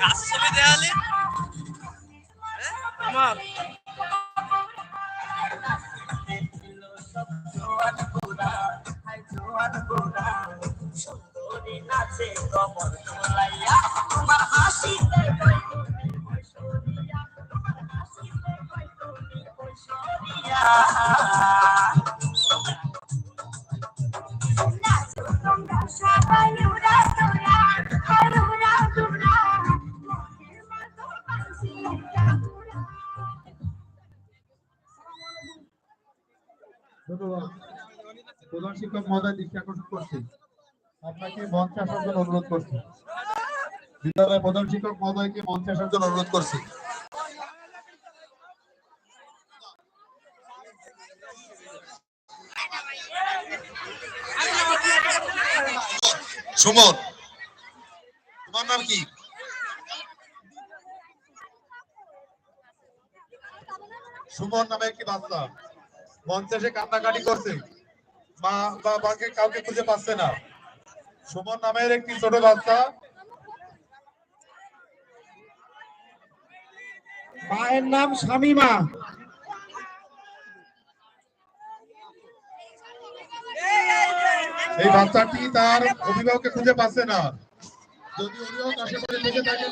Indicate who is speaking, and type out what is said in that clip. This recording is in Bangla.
Speaker 1: কাজ ছবি দেখালে আমার
Speaker 2: প্রধান শিক্ষক মহোদয় দৃষ্টি আকর্ষণ করছি। আপনাকে মঞ্চে আসার জন্য অনুরোধ করছি। প্রধান শিক্ষক মহোদয়কে মঞ্চে আসার জন্য অনুরোধ করছি। সুমন, তোমার নাম কি? সুমন নামে একটি বাচ্চা। মঞ্চে এসে কান্নাকাটি করছে। মা বাবাকে কাউকে খুঁজে পাচ্ছে না। সুমন নামের একটি ছোট বাচ্চা।
Speaker 3: মায়ের নাম শামিমা।
Speaker 2: এই বাচ্চাটি তার অভিভাবককে খুঁজে পাচ্ছে না। যদি অভিভাবক আশেপাশে থেকে থাকে